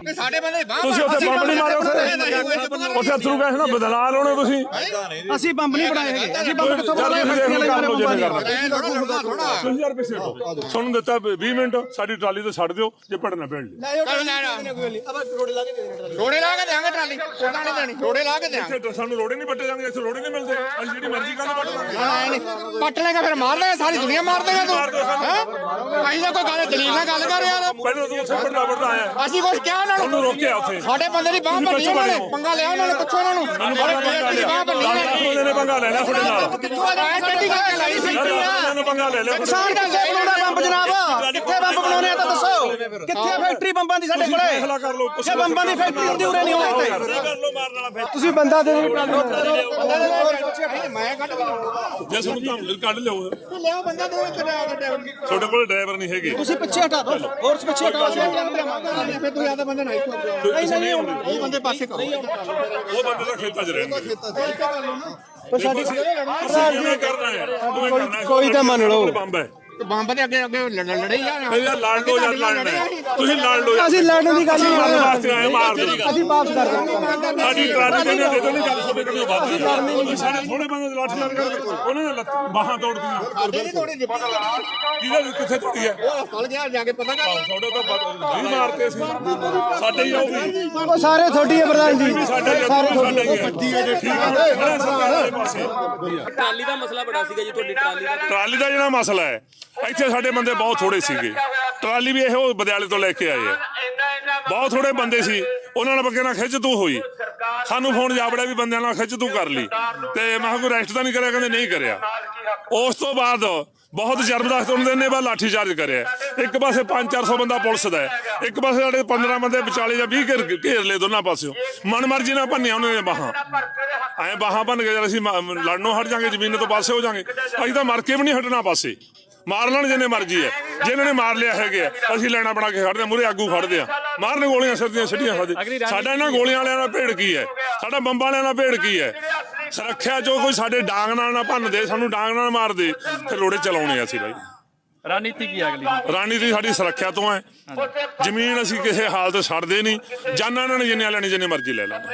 ਸਾਡੇ ਬੰਦੇ ਬਾਹਰ ਤੁਸੀਂ ਉੱਥੇ ਬੰਬ ਨਹੀਂ ਮਾਰੇ ਉੱਥੇ। ਉੱਥੇ ਅਥਰੂ ਗੈਸ ਨਾਲ ਬਦਲਾ ਲਾਉਣੇ ਤੁਸੀਂ। ਅਸੀਂ ਬੰਬ ਨਹੀਂ ਬਣਾਏ ਹੈਗੇ ਅਸੀਂ ਬੰਬ ਕਿੱਥੋਂ ਬਣਾਏ? ਤੁਸੀਂ ਫੈਕਟਰੀਆਂ ਕਰਨਾ ਥੋੜਾ ਥੋੜਾ ਥੋੜਾ 2000 ਰੁਪਏ ਸੇਟੋ ਤੁਹਾਨੂੰ ਦਿੱਤਾ 20 ਮਿੰਟ ਸਾਡੀ ਟਰਾਲੀ ਤੇ ਛੱਡ ਦਿਓ ਜੇ ਪੜਨਾ ਪੈਣ ਲਈ ਰੋੜੇ ਲਾ ਕੇ ਦੇਾਂਗੇ ਟਰਾਲੀ। ਉਹਨਾਂ ਨਹੀਂ ਦੇਣੀ ਰੋੜੇ ਲਾ ਕੇ ਦੇਾਂਗੇ ਇੱਥੇ ਸਾਨੂੰ ਰੋੜੇ ਨਹੀਂ ਪੱਟੇ ਜਾਂਦੇ ਇੱਥੇ ਰੋੜੇ ਨਹੀਂ ਮਿਲਦੇ। ਅਸੀਂ ਜਿਹੜੀ ਮਰਜ਼ੀ ਕੱਲ ਪੱਟ ਲਾਂਗੇ। ਪੱਟ ਲੇਗਾ ਫਿਰ ਮਾਰ ਲੇਗਾ ਸਾਰੀ ਦੁਨੀਆ ਮਾਰ ਦੇਗਾ ਤੂੰ। ਹੈਂ? ਅਸੀਂ ਤਾਂ ਕੋਈ ਗੱਲ ਦਲੀਲ ਨਾਲ ਗੱਲ ਕਰ ਯਾਰ ਪਹਿਲਾਂ ਤੂੰ ਉੱਥੇ ਪੜਨਾ ਪੜਦਾ ਆਇਆ। ਅਸੀਂ ਕੁਝ ਕਿਹਾ ਉਹਨਾਂ ਉਹਨੂੰ ਰੋਕਿਆ ਉੱਥੇ। ਸਾਡੇ ਬੰਦੇ ਦੀ ਬਾਹ ਭੰਨੀ ਉਹਨਾਂ ਨੇ। ਪੰਗਾ ਲਿਆ ਉਹਨਾਂ ਨੇ ਪੁੱਛੋ ਉਹਨਾਂ ਨੂੰ। ਪਤਾ ਪੰਗਾ ਲਿਆ। ਬਾਹ ਭੰਨੀ ਬੰਦੇ ਨੇ ਪੰਗਾ ਲੈ ਲਿਆ ਤੁਹਾਡੇ ਨਾਲ। ਕਿੱਥੋਂ ਆ ਜਾਣਾ ਟੱਡੀ ਕਰਕੇ ਲਾਈ ਸੀ ਦਸ ਨੇ ਪੰਗਾ ਲੈ ਲਿਆ। ਕਿਸਾਨ ਕਿੱਥੇ ਬਣਾਉਣਾ ਬੰਬ ਜਨਾਬ ਕਿੱਥੇ ਬੰਬ ਬਣਾਉਣੇ ਆ ਤਾਂ ਦੱਸੋ। ਕਿੱਥੇ ਫੈਕਟਰੀ ਬੰਬਾਂ ਦੀ ਸਾਡੇ ਕੋਲੇ? ਫੈਸਲਾ ਕਰ ਲਓ ਜੇ ਬੰਬਾਂ ਦੀ ਫੈਕਟਰੀ ਹੁੰਦੀ ਉਰੇ ਨਹੀਂ ਹੋਣੀ? ਇੱਥੇ ਤੁਸੀਂ ਬੰਦਾ ਦੇ ਮੈਂ ਕੱਢ ਜੇ ਤੁਹਾਨੂੰ ਕੰਮ ਕੱਢ ਲਿਓ। ਲਿਆ ਬੰਦਾ ਦੋ ਕਰਿਆ ਡਰਾਈਵਰ ਤੁਹਾਡੇ ਕੋਲ ਡਰਾਈਵਰ ਨਹੀਂ ਹੈਗੇ। ਤੁਸੀਂ ਪਿੱਛੇ ਹਟਾ ਦਿਓ। ਹੋਰ ਪਿੱਛੇ ਹਟਾ ਦਿਓ ਫਿਰ ਤੂੰ ਯਾਦ ਬੰਦੇ ਨਹੀਂ ਨਹੀਂ ਨਹੀਂ ਇਹ ਬੰਦੇ ਪਾਸੇ ਕਰੋ। ਉਹ ਬੰਦੇ ਤਾਂ ਖੇਤਾਂ 'ਚ ਰਹਿਣਗੇ ਪਰ ਸਾਡੀ ਤੁਸੀਂ ਕਿਵੇਂ ਕਰਨਾ ਹੈ। ਕਿਵੇਂ ਕਰਨਾ ਹੈ? ਕੋਈ ਤਾਂ ਮੰਨ ਲਓ। ਬੰਬ ਹੈ ਬੰਬ ਦੇ ਅੱਗੇ ਅੱਗੇ ਲੜ- ਲੜੇ ਹੀ ਆ। ਇਹ ਯਾਰ ਲੜ ਲਓ ਯਾਰ ਲੜਨਾ ਹੈ। ਤੁਸੀਂ ਲੜ ਲਓ। ਯਾਰ ਅਸੀਂ ਲੜਨ ਦੀ ਗੱਲ ਨਹੀਂ ਮਾਰਨ ਕਰ ਵਾਸਤੇ ਆਏ ਮਾਰ ਦਿਓ ਅਸੀਂ ਵਾਪਸ ਕਰ ਦਾਂਗੇ ਸਾਡੀ ਟਰਾਲੀ ਕਹਿੰਦੇ ਦੇ ਦੋ ਨਹੀਂ ਗੱਲ ਤੁਹਾਡੇ ਕਿਉਂ ਬਾਤ ਸਾਡੇ ਥੋੜੇ ਬੰਦੇ ਦੇ ਲਾਠੀ ਨਾਲ ਕਰ ਉਹਨਾਂ ਨੇ ਲੱਤ- ਬਾਹਾਂ ਤੋੜਦੀਆਂ ਨਹੀਂ ਤੋੜੀ ਜੀ ਕਿਹਦੇ ਕਿੱਥੇ ਟੁੱਟੀ ਹੈ? ਉਹ ਹਸਪਤਾਲ ਗਿਆ ਜਾ ਕੇ ਪਤਾ ਕਰ ਤੁਹਾਡੇ ਤਾਂ ਪਤਾ- ਨਹੀਂ ਮਾਰਤੇ ਸੀ ਸਾਡੇ ਹੀ ਆਉਗੀ ਉਹ ਸਾਰੇ ਤੁਹਾਡੀ ਹੈ ਪ੍ਰਧਾਨ ਜੀ। ਸਾਡੇ ਹੀ ਸਾਰੇ ਸਾਡੇ ਹੀ ਕੱਟੀ ਹੈ। ਜੇ ਠੀਕ ਹੈ ਸਰਕਾਰ ਦੇ ਪਾਸੇ। ਟਰਾਲੀ ਦਾ ਮਸਲਾ ਬੜਾ ਸੀਗਾ ਜੀ ਤੁਹਾਡੀ ਟਰਾਲੀ ਦਾ। ਟਰਾਲੀ ਦਾ ਜਿਹੜਾ ਮਸਲਾ ਹੈ ਇੱਥੇ ਸਾਡੇ ਬੰਦੇ ਬਹੁਤ ਥੋੜੇ ਸੀਗੇ। ਟਰਾਲੀ ਵੀ ਇਹੋ ਬਦਿਆਲੇ ਤੋਂ ਲੈ ਕੇ ਆਏ ਆ। ਬਹੁਤ ਥੋੜੇ ਬੰਦੇ ਸੀ। ਉਹਨਾਂ ਨਾਲ ਬੱਗੇ ਨਾਲ ਖਿੱਚ ਤੂੰ ਹੋਈ। ਸਾਨੂੰ ਫੋਨ ਜਾਵੜਿਆ ਵੀ ਬੰਦਿਆਂ ਨਾਲ ਖਿੱਚ ਤੂੰ ਕਰ ਲਈ। ਤੇ ਮੈਂ ਕਿਹਾ ਕੋਈ ਰੈਸਟ ਤਾਂ ਨਹੀਂ ਕਰਿਆ? ਕਹਿੰਦੇ ਨਹੀਂ ਕਰਿਆ। ਉਸ ਤੋਂ ਬਾਅਦ ਬਹੁਤ ਜ਼ਬਰਦਸਤ ਉਹਨਾਂ ਨੇ ਬਾ ਲਾਠੀ ਚਾਰਜ ਕਰਿਆ। ਇੱਕ ਪਾਸੇ 5-400 ਬੰਦਾ ਪੁਲਿਸ ਦਾ ਇੱਕ ਪਾਸੇ ਸਾਡੇ 15 ਬੰਦੇ ਵਿਚਾਲੇ ਜਾਂ 20 ਘੇਰ ਘੇਰ ਲਏ ਦੋਨਾਂ ਪਾਸਿਓਂ। ਮਨ ਮਰਜ਼ੀ ਨਾਲ ਭੰਨਿਆ ਉਹਨਾਂ ਨੇ ਬਾਹਾਂ। ਐਂ ਬਾਹਾਂ ਭੰਨ ਕੇ ਜਦ ਅਸੀਂ ਲੜਨੋਂ ਹਟ ਜਾਾਂਗੇ, ਜ਼ਮੀਨ ਤੋਂ ਪਾਸੇ ਹੋ ਜਾਾਂਗੇ। ਅਸੀਂ ਤਾਂ ਮਰ ਕੇ ਵੀ ਨਹੀਂ ਹਟਣਾ ਪਾਸੇ। ਮਾਰ ਲੈਣ ਜਿੰਨੇ ਮਰਜ਼ੀ ਹੈ ਜਿਨ੍ਹਾਂ ਨੇ ਮਾਰ ਲਿਆ ਹੈਗੇ ਆ, ਅਸੀਂ ਲੈਣਾ ਬਣਾ ਕੇ ਖੜਦੇ ਮੂਰੇ ਆਗੂ ਖੜਦੇ ਆ। ਮਾਰਨ ਗੋਲੀਆਂ ਸਰਦੀਆਂ ਸਿੱਟੀਆਂ ਸਾਡੇ ਸਾਡਾ ਇਹਨਾਂ ਗੋਲੀਆਂ ਵਾਲਿਆਂ ਦਾ ਭੇੜ ਕੀ ਹੈ? ਸਾਡਾ ਬੰਬਾਂ ਵਾਲਿਆਂ ਦਾ ਭੇੜ ਕੀ ਹੈ? ਸੁਰੱਖਿਆ ਜੋ ਕੋਈ ਸਾਡੇ ਡਾਂਗ ਨਾਲ ਨਾ ਭੰਨਦੇ ਸਾਨੂੰ ਡਾਂਗ ਨਾਲ ਮਾਰਦੇ ਫਿਰ ਰੋੜੇ ਚਲਾਉਣੇ ਆ ਅਸੀਂ ਬਾਈ। ਰਣਨੀਤੀ ਕੀ ਹੈ ਅਗਲੀ ਰਣਨੀਤੀ ਸਾਡੀ ਸੁਰੱਖਿਆ ਤੋਂ ਹੈ। ਜ਼ਮੀਨ ਅਸੀਂ ਕਿਸੇ ਹਾਲਤ ਛੱਡਦੇ ਨਹੀਂ। ਜਾਨਾਂ ਇਹਨਾਂ ਨੇ ਜਿੰਨੀਆਂ ਲੈਣੀ ਜਿੰਨੇ ਮਰਜ਼ੀ ਲੈ ਲੈਣ।